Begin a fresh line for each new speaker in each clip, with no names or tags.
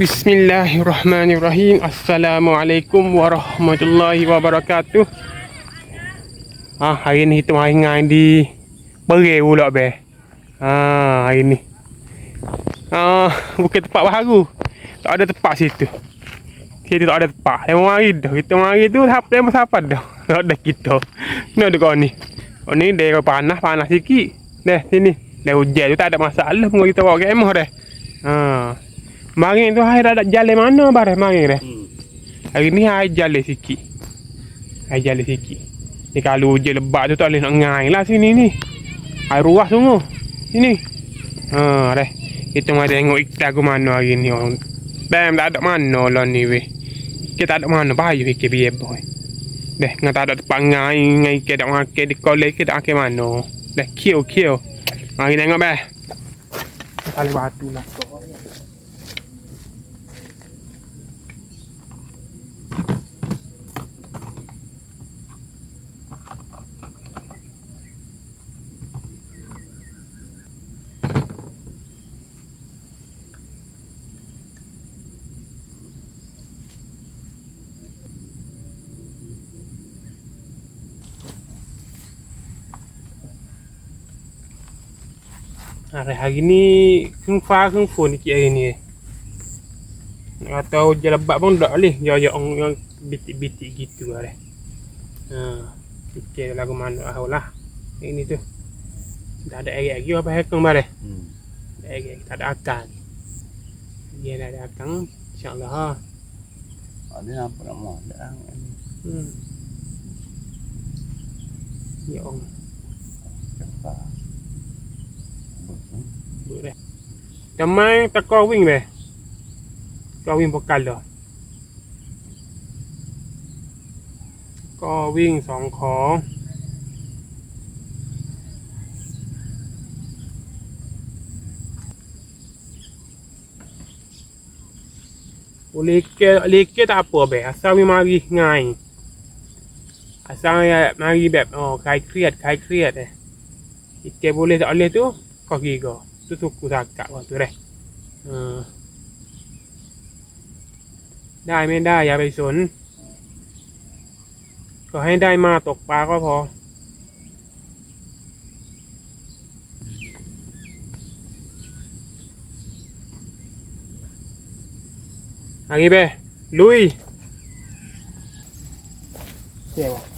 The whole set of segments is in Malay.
Bismillahirrahmanirrahim. Assalamualaikum warahmatullahi wabarakatuh. Ah, hari ni kita main dengan di Beri pula be. Ah, hari ni. Ah, bukan tempat baru. Tak ada tempat situ. Kita tak ada tempat. Yang mari dah. Kita mari tu siapa yang siapa dah. Tak ada kita. Ni ada kau ni. Kau ni dia panas, panas sikit. Deh, sini. Dah hujan tu tak ada masalah. Mungkin kita bawa kemah dah. Ah. Mari tu hari ada jalan mana bareh mari dah.
Hmm.
Hari ni hari jalan sikit. Hari jalan sikit. Ni kalau hujan lebat tu tak boleh nak ngai lah sini ni. Hari ruah semua. Sini. Ha dah. Kita mari tengok ikan ke mana hari ni orang. Bam tak ada mana lah ni weh. Kita tak ada mana bahaya fikir biar boy. Dah ngah tak ada tempat ngai ngai ikan tak makan di kolej kita akan mana. Dah kill kill. Mari tengok beh. Tali batu lah. Hari hari ni keng fa keng phone sikit hari ni. Nak tahu je lebat pun tak boleh. Ya ya orang yang bitik-bitik gitu lah. Ha. Fikir lagu mana ah lah. Ini tu. Tak ada air lagi apa hekong bare.
Hmm.
Ada air, tak ada akan. Dia dah ada akan insya-Allah ha.
Ada apa nak mau dah.
Hmm. Ya Allah. บือเลยทำไมตะกอวิ่งเลยก็วิ่งปวกกันเลยก็วิ่งสองของเลเกเลเกตาปัวแบบอาซาวิมารีง่ายอาซาวิมารีแบบอ๋อคลายเครียดคลายเครียดเลยอีกเกบุเลตอาเลตุก็กีก็ ทุกทุกอุตสาหกรรมตัวใดได้ไม่ได้อย่าไปสน ก็ให้ได้มาตกปลาก็พอ อันนี้เป้ลุยเจ๋ว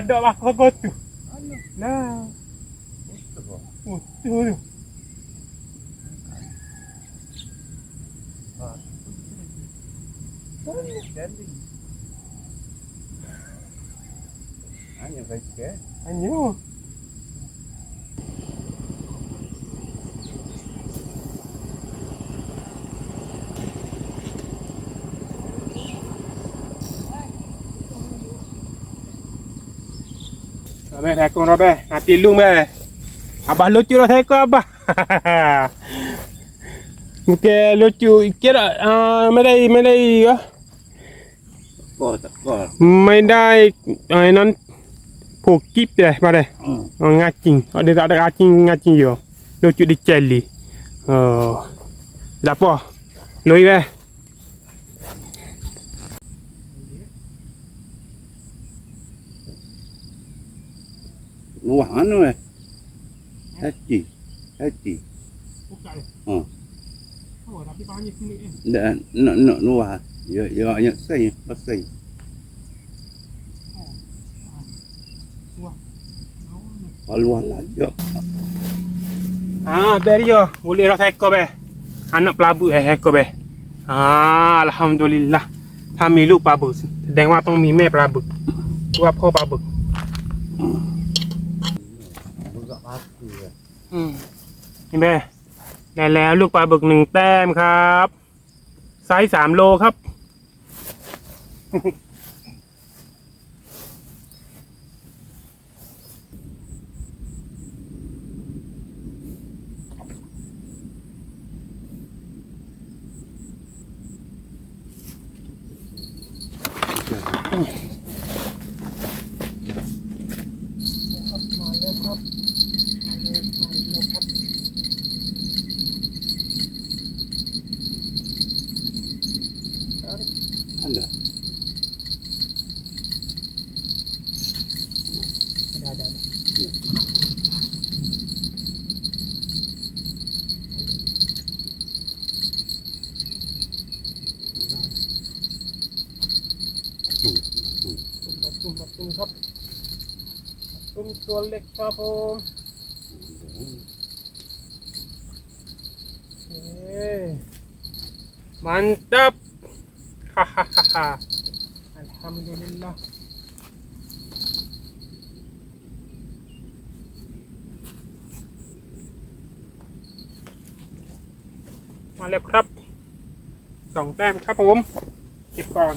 ada bakal kotu. Nah. Oh, tu.
Anyo, baik ke?
Anyo. અમે રાખું રબે આ પીલું મેં આબા લોચ્યું થાય કો આબા કે લોચ્યું કેરા મેરે મેરે
mendai
ai nan phu kip deh pare ngacing. Ada tak ada ngacing ngacing yo lucu di celi oh. Lapo lui deh
Nak buat mana eh? Hati. Hati.
Buka eh?
Ha.
Oh, tapi panggil sini eh.
Dah, nak, nak luah. Ya, ya, ya, saya, pasai. Luah lah, ya.
Haa, oh, beri ya. Ah. Ah, Boleh rasa ekor, beh. Anak pelabu, eh, ekor, beh. Ah, Haa, Alhamdulillah. Kami lupa, bos. Dengar tu, mimik pelabu. Tu apa, pelabu. Haa. นี่แม่ห็นไได้แล้วลูกปลาบึกหนึ่งแต้มครับ ไซส์สามโลครับ
นั่นแหละ
ได้ได้ตุ้มตุ้มครับตุ้มตัวเล็กครับผมมันตับ ค่ะ อัลฮัมดุลิลลาห์มาแล้วครับสองแต้มครับผมเก็บก่อน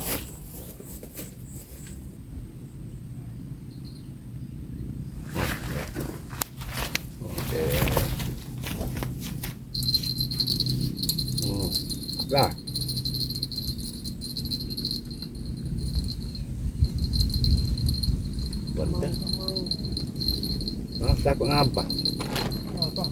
apa?
Apa?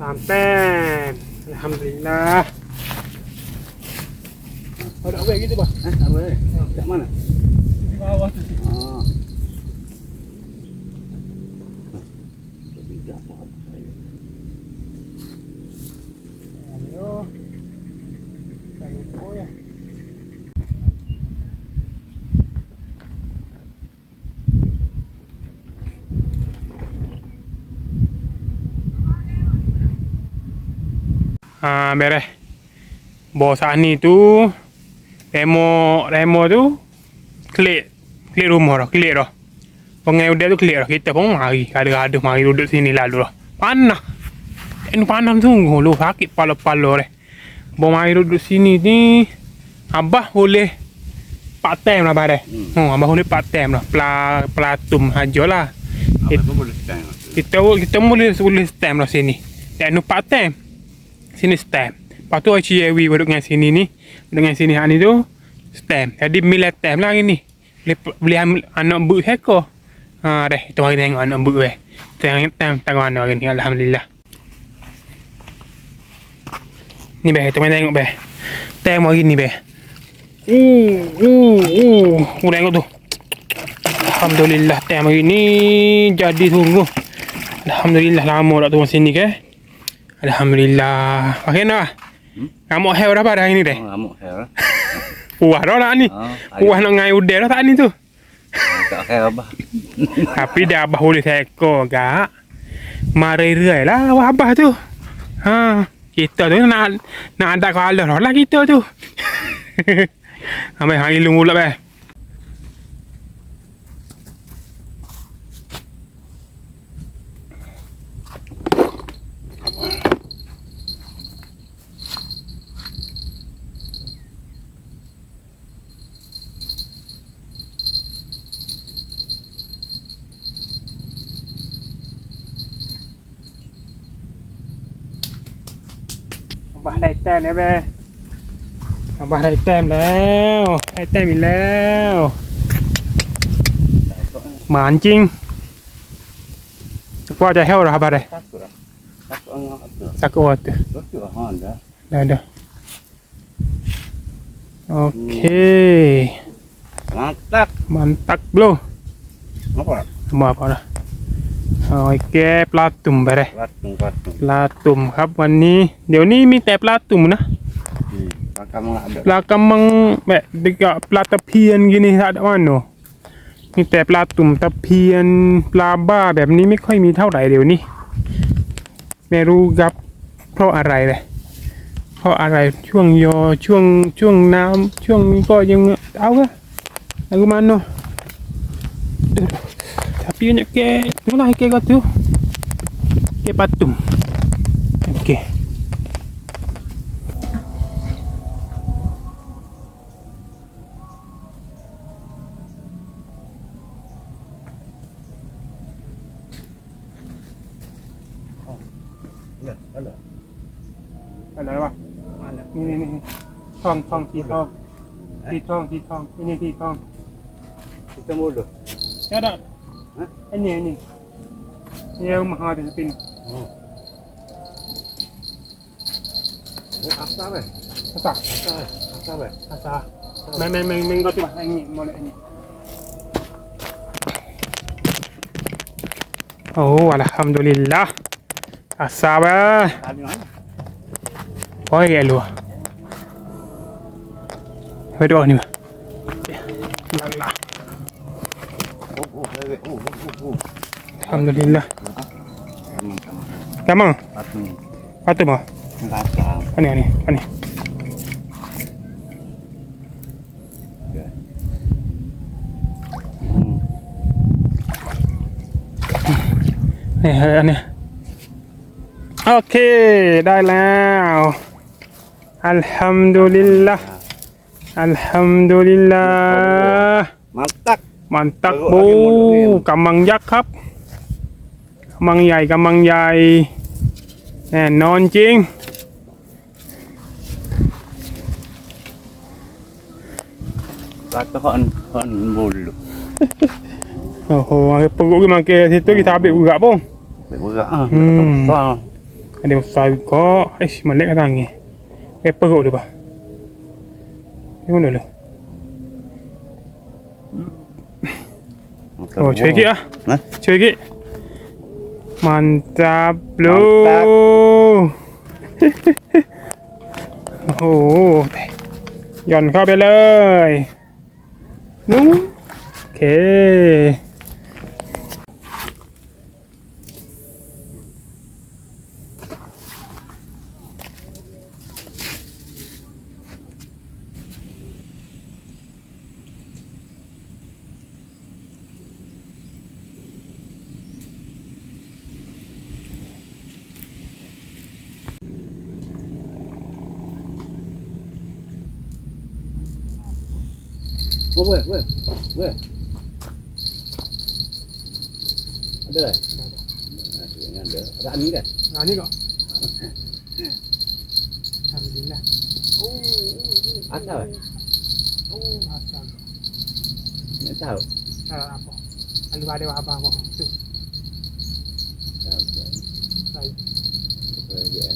Sampen. Alhamdulillah.
Ada apa
gitu, Pak?
Eh, apa? Di mana?
Di bawah tu.
Ah.
Ah, beres. Bawah sana tu remo remo tu klik klik rumah dah, klik dah. Pengai udah tu klik dah. Kita pun mari ada-ada mari duduk sini lalu dah. Panas. Ini panas sungguh lu sakit pala-pala deh. Bawa mari duduk sini ni Abah boleh part time lah Abah deh. Hmm. Oh, Abah boleh part time lah. Pela pelatum haja lah.
Pun boleh tengok.
Kita kita boleh boleh stamp lah sini. Dan nu part time. Sini stamp. Lepas tu ICAW duduk dengan sini ni. Dengan sini hak ni tu stamp. Jadi milah stamp lah hari ni. Boleh boleh ambil anak buk heko. Ha dah kita mari tengok anak buk eh. Tengok stamp tengok mana hari ni alhamdulillah. Ni beh, mari tengok beh. Stamp hari ni beh. Uh, uh, uh. Uh, tengok tu. Alhamdulillah time hari ni jadi sungguh. Alhamdulillah lama tak turun sini ke. Alhamdulillah. Okey nak.
Hmm?
Kamu hell dah pada hari ni deh.
Oh, amuk hair.
Puas dah nak ni.
Ah, Puas
nak ngai udeh dah tak ni tu.
Tak hair apa.
Tapi dah abah boleh seko gak. Mari rai lah awak abah tu. Ha, kita tu nak nak ada kalah lah kita tu. Ambil hang ilung pula beh. ต้มแล้วแม่ abah ได้แต้มแล้วได้แต้มอีกแล้วหมานจริงว่าจะเฮลหรอครับอะไร
Takut lah. Takut angkat tu.
สักอวด
Betul lah. Ha, dah.
เดี๋ยวเดี๋ยวโอเค
Mantap.
มันตักโล
Apa lah?
มาพอนะ เอาไอ้แกปลาตุ่มไปเลย
Patung, patung.
ปลาตุ่มครับ วันนี้ เดี๋ยวนี้มีแต่ปลาตุ่มนะ
Hmm. Pakai mana ada. ปล
ากำมังแบบเด็กอะปลาตะเพียนกินี่ tak ada mana มีแต่ปลาตุ่มตะเพียน ปลาบ้าแบบนี้ไม่ค่อยมีเท่าไหร่เดี๋ยวนี้ไม่รู้ครับเพราะอะไรเลยเพราะอะไรช่วงยอช่วงช่วงน้ำช่วงนี้ก็ยังเอาอะ aku mana Duh, tapi banyak ke tu tiu ke mula ke ko tu ke patum okey อะไรวะ
นี่นี
่นี่ทองทองที่ทอง
ที
่ทองที่ทองนี่นี่ที่ทอง
ที่ตะมูลเหรอ
เนี่ยนะ ini ini ini yang mahal di sini
Oh. Oh, apa weh?
apa
Apa weh? Apa weh?
asa
main
main main main kau tu ini boleh ini Oh, alhamdulillah. Asal mana? Oh, ya lu. Berdoa ni. Allah. Alhamdulillah.
Kamu, kamu.
Kamu,
Patu ni.
patu mah.
Rasa.
Ani ani ani.
Okay. Hmm.
นี่เฮ้ยอันนี้โอเค ได้แล้ว อัลฮัมดุลิลละอัลฮัมดุลิลละ
Mantap.
มันตักบูกำมังยักษ์ครับกำมังใหญ่กำมังใหญ่แน่นอนจริง
Kata hon hon bulu.
โอ้โหปกติมันเกที่ตัวกีตาร์เบอุกะบ้ง
Berat ah. Hmm. Besar.
ada besar juga eh melek kat tangan eh perut dia bah ni
โอ้ช่제기 야? 네?
제기 만잡루 오หย่อนเข้าไปเลยนุ้งโอเค
Oh, weh, weh. Weh. Ada dah.
Ada.
Ada. Ada ni dah.
Nah, ni kok. Alhamdulillah. Asal weh. Oh, asal.
Tak tahu.
Ah, apa? Alu ada apa apa? Tu,
Tahu.
baik.
Ya.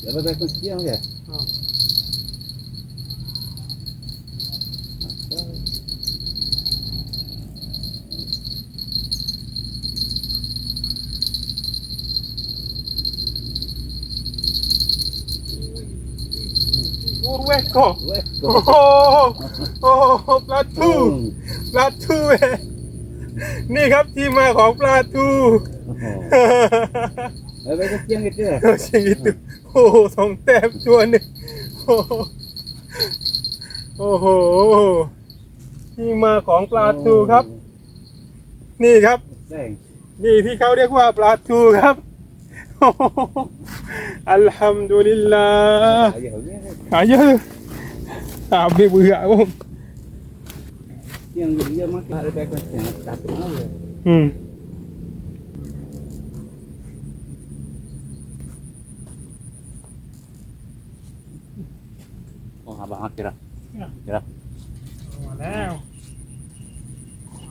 Ya, apa kau siang
dia? Oh. Oh, weh kok.
Weh.
Oh, oh, ปลาทู Hmm. ปลาทูเว้ยนี่ครับที่มาของปลาทู
Oh. Apa kau siang kita? เช่นนี้
โอ้โหสองแต้มตัวหนึ่งโอ้โหโอ้โห ที่มาของปลาทูครับ นี่ครับ
Deng.
นี่ที่เขาเรียกว่าปลาทูครับโอ้โห Alhamdulillah. Aja. Habis berat pun.
Yang dia makan ada pakai satu
Hmm.
Oh, abang kira. Kira.
Oh, wow.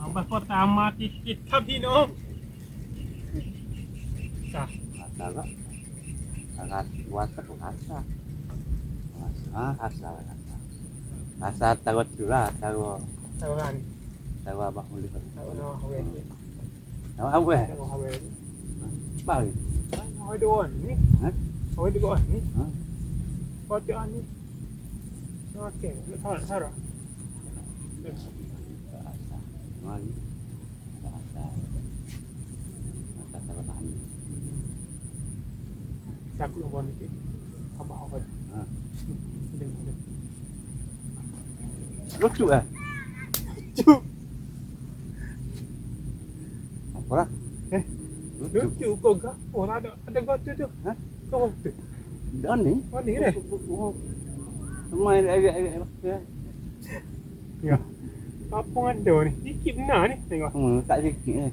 Abang kau tamat sikit tapi no. Tak.
Tak lah. 朝朝朝 tagad sura tago
tawagan
tawa ba huli ko tawa
hawe
tawa hawe
tawa hawe
bakit
hawe doon ni hawe doon ni pati ani Okay, let's start.
Let's start. Mali. Mata. Mata sa
takut dengan bonus ni eh. abah apa ha. Dengar dia
lucu ah eh?
lucu
apa lah? Eh lucu
kau gak oh, orang ada ada gotu tu
ha?
Kau gotu
dan ni.
Kau ni dah
semua ada ada
ya. Apa ada ni? Sikit benar ni tengok.
Hmm tak sikit ni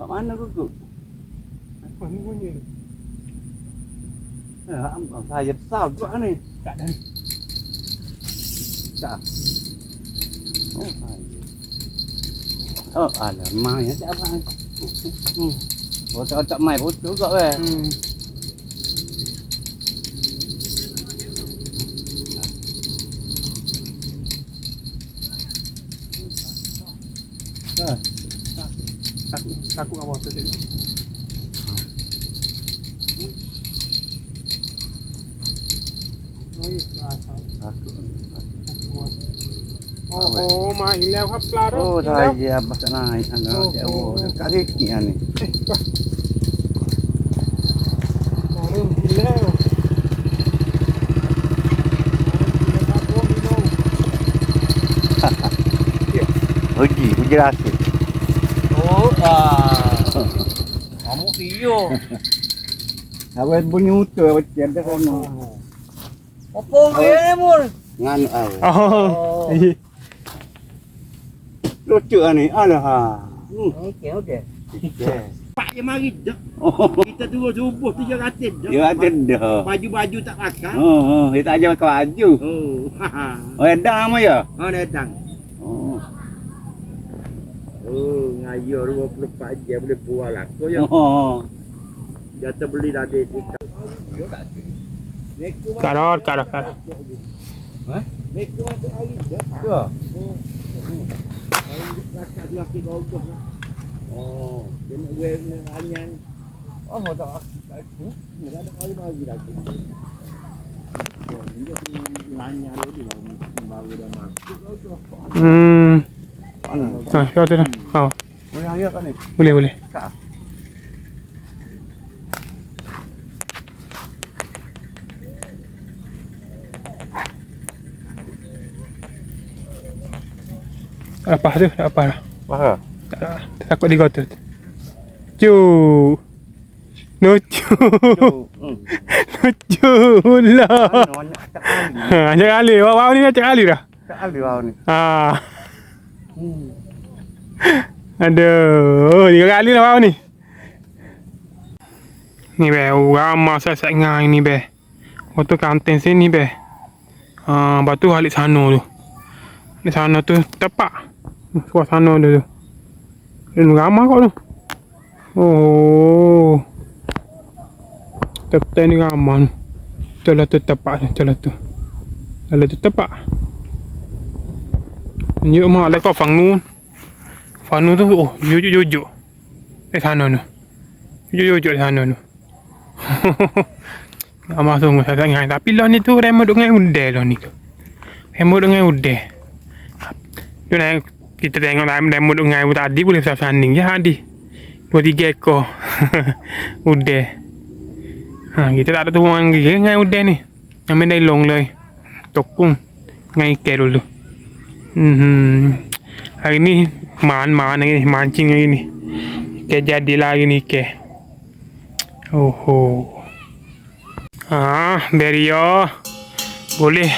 kat mana kau
kau ni? bunyi
ăn còn thay giật sao quá này.
Cả đây.
Dạ. Chả ờ à là mai nó chả mai bố cho chậm mày bố chú gỡ về. Tak,
tak, tak, tak, tak, tak, tak, tak, โอ้โหมาอีกแล้วครับปลาโอ้ได้
เยอะบักนายทางเราเดี๋ยวกัะทิกี่อันนี่
เริ่มกินแล้ว
เฮ้ยดีกูจะรักสิ
โอ้อ่าหอมสีอยู่
เอาไว้บุญยูเจอไปเจียมได้คนหนึ่
ง Apa dia mul?
Ngan ai. Oh.
oh.
Lucu ani, ni. Alah. Ha. Hmm.
Okey okey. Pak je mari dah.
Oh. Kita
dua subuh tu je ratin dah. Ya ratin
dah.
Baju-baju tak pakai.
Oh, oh, kita aja pakai baju.
Oh.
Oh, edang ama ya?
Oh, edang.
Oh.
Oh, ngayo 24 jam boleh buah lah. Oh. Ya.
Oh.
Jatuh terbeli dah dia. Oh,
tak.
কারোর কারও কারও
Hmm.
Ano? Ano?
Ano? Ano? Ano?
Ano? Ano? Ano? Ano? Ano? Ano? Ano?
Apa tu tak apa lah
Apa?
Tak- takut digotot cu lucu
Hmm.
lucu lah
Banyak tak kali. Ha,
Cak Ali, awak awak ni cak Ali dah.
Tak kali bau ni.
Ha. Aduh, tiga kali lah awak ni. Ni be, ramah saya ngai ni be. Waktu kantin sini be. Ha, batu halik sana tu. Di sana tu tepak kuasana dia tu ini ramah kot tu oh tetap ni ramah ni telah tepat, ni telah tu telah tetapak ni rumah ada kau fangnu fangnu tu oh jujuk jujuk di sana tu jujuk jujuk di sana tu ramah sungguh saya sangat tapi lah ni tu remote dengan udah lah ni remote dengan udah dia naik kita tengok dalam demo dengan ibu tadi boleh sah sanding ya adi. Dua tiga ekor. Udah ha, kita tak ada tuan lagi dengan udah ni? Ambil dari long lagi Tokung. dengan ikan dulu. Hmm. hari ni man-man lagi ni. Mancing lagi ni. Ikan jadi lagi ni ikan. Oh ah, ha, beri yo, boleh.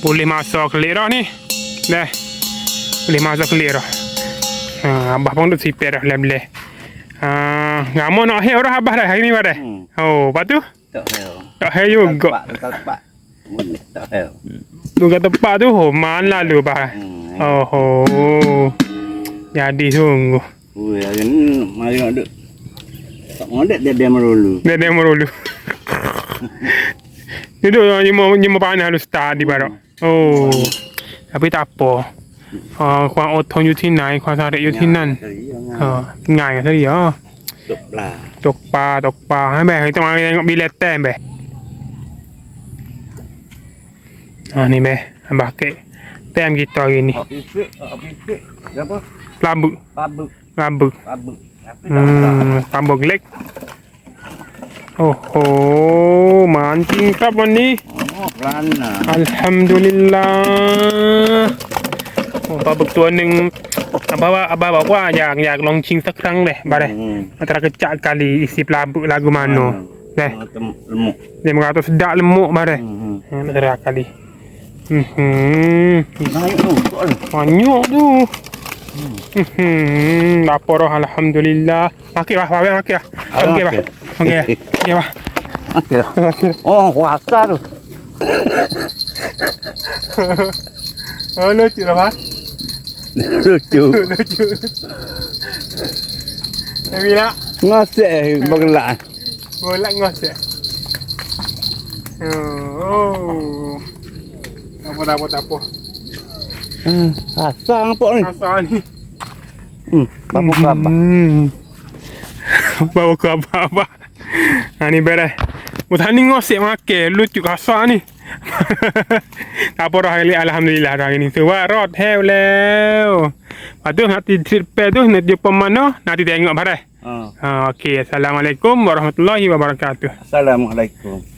Boleh masuk lirah ni. Dah boleh masuk ke lera ah abah pun tu sipir dah boleh ah ngamo nak heo dah abah dah hari ni pada
Hmm.
oh lepas tu
Tak hell.
tak heo juga
Tak tak tak. Hell.
tu kat tempat tu oh man lalu bah
Hmm.
oh jadi sungguh
Ui, hari ni mari nak duk. Tak mau dek dia dia merulu. Dia
demo dulu. Itu nyemua nyemua panas lu start di barak. Oh. Tapi tak apa. Ah, ความอดทนอยู่ที่ไหน ความสำเร็จอยู่ที่นั่น
เออ
ง่ายกันซะดีอ๋อ
Duk lah.
ตกปลาตกปลาให้แบกให้ต้องมาเรียนมีเลตแต้มแบกอ่านี่แบกบาเกะแต้มกี่ต่อกี่นี่
Hak pisik, hak pisik. Apa?
ปลาบึก
Pabuk,
ปลาบึก
pabuk. Tapi อื tak ม
ปลาบึกเล็กโอ้โหหมานจริงครับวันนี้
Oh, rana. อั
ลฮัมดุลิลลาห์โอ้ ปลาบึกตัวหนึ่งอาบาว่าอาบาบอกว่าอยากอยากลองชิงสักครั้งเลยบาร์เลยอัตรากระจายการีอีสิบลาบลากุมานโนเลยเดมกาตุสดาลมุบาร์เลยอัตรากันดีหืมนี่ไง
ดู
ฟันยูดูหืมลาปอร์ฮัลฮัมดุลิลลาฮ์โอเคป่ะว่าไงโอเคป่ะโอเคป่ะโอเคป่ะ
โอ้โหว้าซ่าดู
Oh, lucu lah, Pak.
Lucu.
Lucu. Tapi nak.
Ngosek bergelak.
Bergelak ngosek. Oh. Apa dah apa tak apa.
Hmm, asal nampak ni?
Asal ni.
Hmm, bau ke apa?
Bawa ke apa-apa. Ha ni berai. Mutani ngosek makan lucu kasar ni. Tak apa dah elok alhamdulillah dah ini. Sebab so, rot hell leo. Patu nanti trip tu nanti jumpa mana? Nanti tengok bareh.
Ha. Ah.
Ah, ha okey. Assalamualaikum warahmatullahi wabarakatuh.
Assalamualaikum.